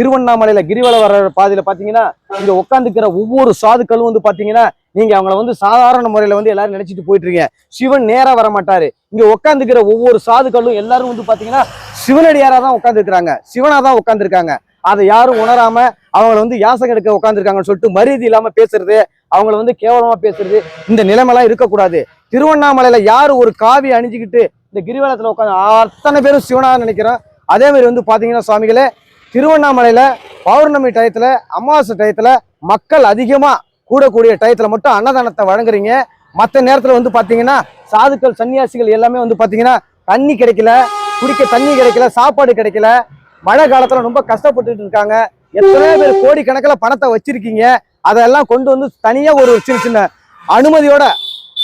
திருவண்ணாமலையில கிரிவல வர பாதையில பாத்தீங்கன்னா இங்க உட்காந்துக்கிற ஒவ்வொரு சாதுக்களும் வந்து பாத்தீங்கன்னா நீங்க அவங்கள வந்து சாதாரண முறையில வந்து எல்லாரும் நினைச்சிட்டு போயிட்டு இருக்கீங்க சிவன் நேரா வர மாட்டாரு இங்க உட்காந்துக்கிற ஒவ்வொரு சாதுக்களும் எல்லாரும் வந்து பாத்தீங்கன்னா சிவனடியாரா தான் உட்காந்துருக்காங்க சிவனா தான் உட்காந்துருக்காங்க அதை யாரும் உணராம அவங்கள வந்து யாசகம் எடுக்க உட்காந்துருக்காங்கன்னு சொல்லிட்டு மரியாதை இல்லாம பேசுறது அவங்கள வந்து கேவலமா பேசுறது இந்த நிலைமைலாம் இருக்கக்கூடாது. திருவண்ணாமலையில யாரு ஒரு காவி அணிஞ்சுக்கிட்டு இந்த கிரிவலத்துல உட்காந்து அத்தனை பேரும் சிவனா நினைக்கிறோம். அதே மாதிரி வந்து பாத்தீங்கன்னா சுவாமிகளே திருவண்ணாமலையில் பௌர்ணமி டயத்தில் அமாவாசை டயத்தில் மக்கள் அதிகமாக கூடக்கூடிய டயத்தில் மட்டும் அன்னதானத்தை வழங்குறீங்க. மற்ற நேரத்தில் வந்து பார்த்தீங்கன்னா சாதுக்கள் சன்னியாசிகள் எல்லாமே வந்து பார்த்தீங்கன்னா தண்ணி கிடைக்கல குடிக்க தண்ணி கிடைக்கல சாப்பாடு கிடைக்கல. மழை காலத்தில் ரொம்ப கஷ்டப்பட்டுட்டு இருக்காங்க. எத்தனையோ பேர் கோடிக்கணக்கில் பணத்தை வச்சிருக்கீங்க. அதெல்லாம் கொண்டு வந்து தனியாக ஒரு சின்ன சின்ன அனுமதியோட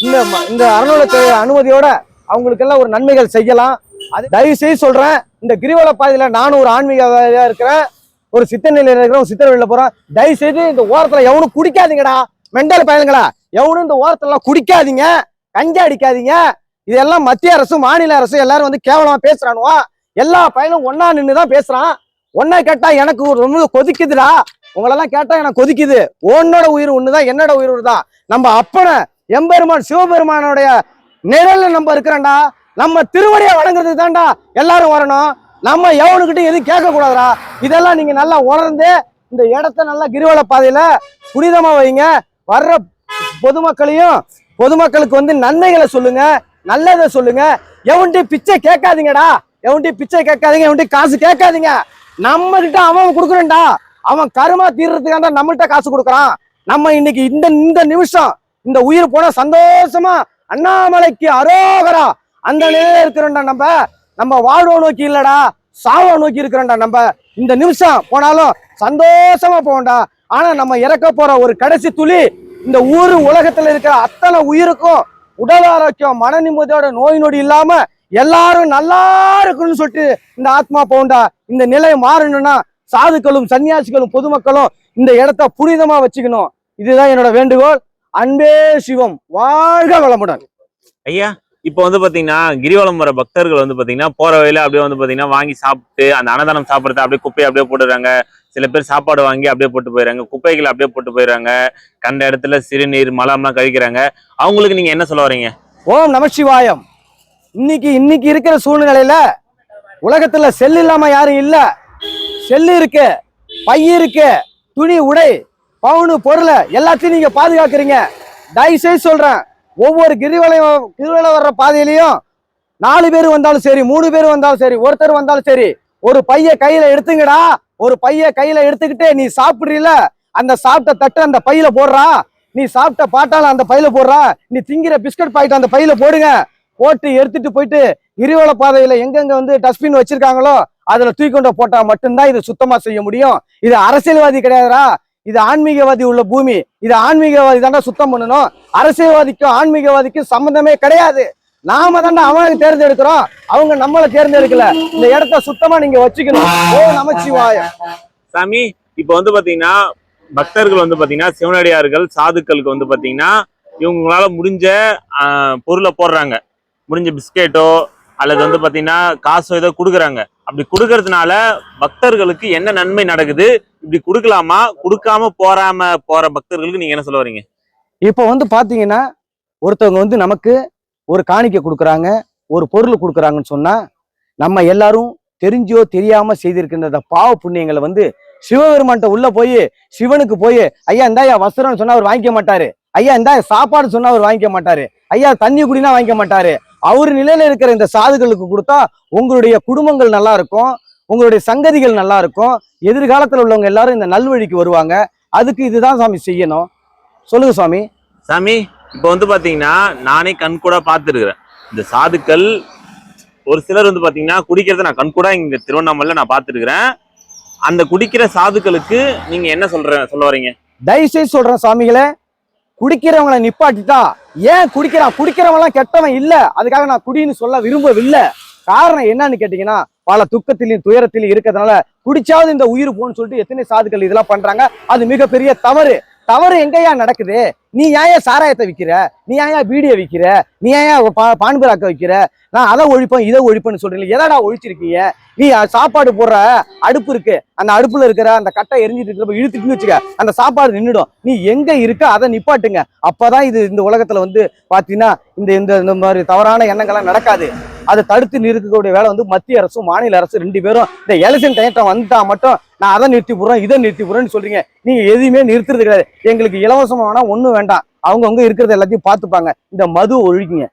இந்த ம- இந்த அறநிலையத்துறை அனுமதியோட அவங்களுக்கெல்லாம் ஒரு நன்மைகள் செய்யலாம். அது தயவு செய்து சொல்றேன் இந்த கிரிவல பாதையில நானும் ஒரு ஆன்மீகவாதியா இருக்கிறேன் ஒரு சித்த நிலையில இருக்கிறேன் ஒரு சித்தர் வெளியில போறேன். தயவு செய்து இந்த ஓரத்துல எவனும் குடிக்காதீங்கடா. மெண்டல் பயலுங்களா எவனும் இந்த ஓரத்துல எல்லாம் குடிக்காதீங்க கஞ்சா அடிக்காதீங்க. இதெல்லாம் மத்திய அரசு மாநில அரசு எல்லாரும் வந்து கேவலமா பேசுறானுவா. எல்லா பையனும் ஒன்னா நின்றுதான் பேசுறான். ஒன்னா கேட்டா எனக்கு ஒரு ரொம்ப கொதிக்குதுடா. உங்களெல்லாம் கேட்டா எனக்கு கொதிக்குது. உன்னோட உயிர் ஒண்ணுதான் என்னோட உயிர் தான் நம்ம அப்பனை எம்பெருமான் சிவபெருமானுடைய நிழல்ல நம்ம இருக்கிறேன்டா நம்ம திருவடியை வணங்குறதுக்கு தான்டா எல்லாரும் வரணும். நம்ம எவனுக்கிட்ட எதுவும் கேட்க இதெல்லாம் நீங்க நல்லா உணர்ந்து இந்த இடத்த நல்லா கிரிவல பாதையில புனிதமா வைங்க. வர்ற பொதுமக்களையும் பொதுமக்களுக்கு வந்து நன்மைகளை சொல்லுங்க. நல்லதை சொல்லுங்க. எவன்ட்டி பிச்சை கேட்காதீங்கடா. எவன்ட்டி பிச்சை கேட்காதீங்க. எவன்ட்டி காசு கேட்காதீங்க. நம்ம கிட்ட அவன் கொடுக்குறேன்டா. அவன் கருமா தீர்றதுக்காக தான் நம்மள்கிட்ட காசு கொடுக்குறான். நம்ம இன்னைக்கு இந்த இந்த நிமிஷம் இந்த உயிர் போன சந்தோஷமா அண்ணாமலைக்கு அரோகரா அந்த நிலையில இருக்கிறோம்டா நம்ம. நம்ம வாழ்வை நோக்கி இல்லடா சாவை நோக்கி இருக்கிறோம்டா நம்ம. இந்த நிமிஷம் போனாலும் சந்தோஷமா போவோம்டா. ஆனா நம்ம இறக்க போற ஒரு கடைசி துளி இந்த ஊரு உலகத்துல இருக்கிற அத்தனை உயிருக்கும் உடல் ஆரோக்கியம் மன நிம்மதியோட நோய் நொடி இல்லாம எல்லாரும் நல்லா இருக்கணும்னு சொல்லிட்டு இந்த ஆத்மா போண்டா இந்த நிலை மாறணும்னா சாதுக்களும் சன்னியாசிகளும் பொதுமக்களும் இந்த இடத்த புனிதமா வச்சுக்கணும். இதுதான் என்னோட வேண்டுகோள். அன்பே சிவம். வாழ்க வளமுடன். ஐயா இப்போ வந்து பார்த்தீங்கன்னா கிரிவலம் வர பக்தர்கள் வந்து பார்த்தீங்கன்னா போகிற வழியில அப்படியே வந்து பார்த்தீங்கன்னா வாங்கி சாப்பிட்டு அந்த அன்னதானம் சாப்பிட்றத அப்படியே குப்பையை அப்படியே போட்டுடுறாங்க. சில பேர் சாப்பாடு வாங்கி அப்படியே போட்டு போயிடுறாங்க. குப்பைகளை அப்படியே போட்டு போயிடுறாங்க. கண்ட இடத்துல சிறுநீர் மலம்லாம் கழிக்கிறாங்க. அவங்களுக்கு நீங்கள் என்ன சொல்ல வரீங்க? ஓம் நமச்சிவாயம் இன்னைக்கு இன்னைக்கு இருக்கிற சூழ்நிலையில உலகத்துல செல் இல்லாம யாரும் இல்ல. செல்லு இருக்கு பை இருக்கு துணி உடை பவுனு பொருளை எல்லாத்தையும் நீங்க பாதுகாக்கிறீங்க. தயவு செய்து சொல்றேன். ஒவ்வொரு கிரிவலம் கிரிவலம் வர்ற பாதையிலையும் நாலு பேர் வந்தாலும் சரி மூணு பேர் வந்தாலும் சரி ஒருத்தர் வந்தாலும் சரி ஒரு பைய கையில எடுத்துங்கடா ஒரு பைய கையில எடுத்துக்கிட்டு நீ சாப்பிடுறீல அந்த சாப்பிட்ட தட்டு அந்த பையில போடுறா நீ சாப்பிட்ட பாட்டால அந்த பையில போடுறா நீ திங்கிற பிஸ்கட் பாக்கெட் அந்த பையில போடுங்க போட்டு எடுத்துட்டு போயிட்டு கிரிவல பாதையில எங்கெங்க வந்து டஸ்ட்பின் வச்சிருக்காங்களோ அதுல தூக்கி கொண்டு போட்டா மட்டும்தான் இது சுத்தமா செய்ய முடியும். இது அரசியல்வாதி கிடையாதுடா இது ஆன்மீகவாதி உள்ள பூமி. இது ஆன்மீகவாதி தாண்டா சுத்தம் பண்ணணும். அரசியல்வாதிக்கும் ஆன்மீகவாதிக்கும் சம்பந்தமே கிடையாது. நாம தாண்டா அவனுக்கு தேர்ந்தெடுக்கிறோம். அவங்க நம்மளை தேர்ந்தெடுக்கல. இந்த இடத்த சுத்தமா நீங்க வச்சுக்கணும். ஓ நமச்சிவாயம். சாமி இப்ப வந்து பாத்தீங்கன்னா பக்தர்கள் வந்து பாத்தீங்கன்னா சிவனடியார்கள் சாதுக்களுக்கு வந்து பாத்தீங்கன்னா இவங்களால முடிஞ்ச ஆஹ், பொருளை போடுறாங்க. முடிஞ்ச பிஸ்கெட்டோ அல்லது வந்து பாத்தீங்கன்னா காசு ஏதோ கொடுக்குறாங்க. அப்படி கொடுக்கறதுனால பக்தர்களுக்கு என்ன நன்மை நடக்குது? இப்படி கொடுக்கலாமா? கொடுக்காம போறாம போற பக்தர்களுக்கு நீங்க என்ன சொல்ல வரீங்க? இப்போ வந்து பாத்தீங்கன்னா ஒருத்தவங்க வந்து நமக்கு ஒரு காணிக்கை கொடுக்குறாங்க ஒரு பொருள் கொடுக்குறாங்கன்னு சொன்னா நம்ம எல்லாரும் தெரிஞ்சோ தெரியாம செய்திருக்கின்ற அந்த பாவ புண்ணியங்களை வந்து சிவபெருமான்ட்ட உள்ள போய் சிவனுக்கு போய் ஐயா இந்தாயா வஸ்திரம்னு சொன்னா அவர் வாங்கிக்க மாட்டாரு. ஐயா இந்தா சாப்பாடு சொன்னா அவர் வாங்கிக்க மாட்டாரு. ஐயா தண்ணி குடினா வாங்கிக்க மாட்டாரு. அவர் நிலையில இருக்கிற இந்த சாதுகளுக்கு கொடுத்தா உங்களுடைய குடும்பங்கள் நல்லா இருக்கும் உங்களுடைய சங்கதிகள் நல்லா இருக்கும். எதிர்காலத்துல உள்ளவங்க எல்லாரும் இந்த நல்வழிக்கு வருவாங்க. அதுக்கு இதுதான் சாமி செய்யணும். சொல்லுங்க சுவாமி சாமி இப்போ வந்து பாத்தீங்கன்னா நானே கண் கூட பார்த்துருக்கிறேன். இந்த சாதுக்கள் ஒரு சிலர் வந்து பாத்தீங்கன்னா குடிக்கிறத நான் கண் கூட இங்க திருவண்ணாமலையில நான் பார்த்துருக்கிறேன். அந்த குடிக்கிற சாதுக்களுக்கு நீங்க என்ன சொல்ற சொல்ல வரீங்க? தயவுசெய்து சொல்றேன் சுவாமிகளே குடிக்கிறவங்களை நிப்பாட்டிட்டா ஏன் குடிக்கிறான் குடிக்கிறவங்களாம் கெட்டவன் இல்ல. அதுக்காக நான் குடின்னு சொல்ல விரும்பவில்லை. காரணம் என்னன்னு கேட்டீங்கன்னா பல துக்கத்திலையும் துயரத்திலையும் இருக்கிறதுனால குடிச்சாவது இந்த உயிர் போன்னு சொல்லிட்டு எத்தனை சாதுக்கள் இதெல்லாம் பண்றாங்க. அது மிகப்பெரிய தவறு. தவறு எங்கேயா நடக்குது? நீ ஏன் சாராயத்தை விற்கிற நீ ஏன் பீடியை விற்கிற நீ ஏன் பா பான்பராக்க விற்கிற நான் அதை ஒழிப்பேன் இதை ஒழிப்பேன்னு சொல்றீங்க எதடா ஒழிச்சிருக்கீங்க? நீ சாப்பாடு போடுற அடுப்பு இருக்கு. அந்த அடுப்புல இருக்கிற அந்த கட்டை எரிஞ்சிட்டு இருக்கிறப்ப இழுத்துட்டுன்னு வச்சுக்க அந்த சாப்பாடு நின்றுடும் நீ எங்க இருக்க அதை நிப்பாட்டுங்க. அப்பதான் இது இந்த உலகத்துல வந்து பாத்தீங்கன்னா இந்த இந்த இந்த மாதிரி தவறான எண்ணங்கள்லாம் நடக்காது. அதை தடுத்து நிறுத்தக்கூடிய வேலை வந்து மத்திய அரசும் மாநில அரசு ரெண்டு பேரும். இந்த எலெக்ஷன் டயத்தை வந்துட்டா மட்டும் நான் அதை நிறுத்தி போடுறேன் இதை நிறுத்தி போடுறேன்னு சொல்றீங்க. நீங்க எதுவுமே நிறுத்துறது கிடையாது. எங்களுக்கு இலவசமா வேணா ஒண்ணும் வேண்டாம். அவங்கவுங்க இருக்கிறத எல்லாத்தையும் பார்த்துப்பாங்க. இந்த மது ஒழிக்குங்க.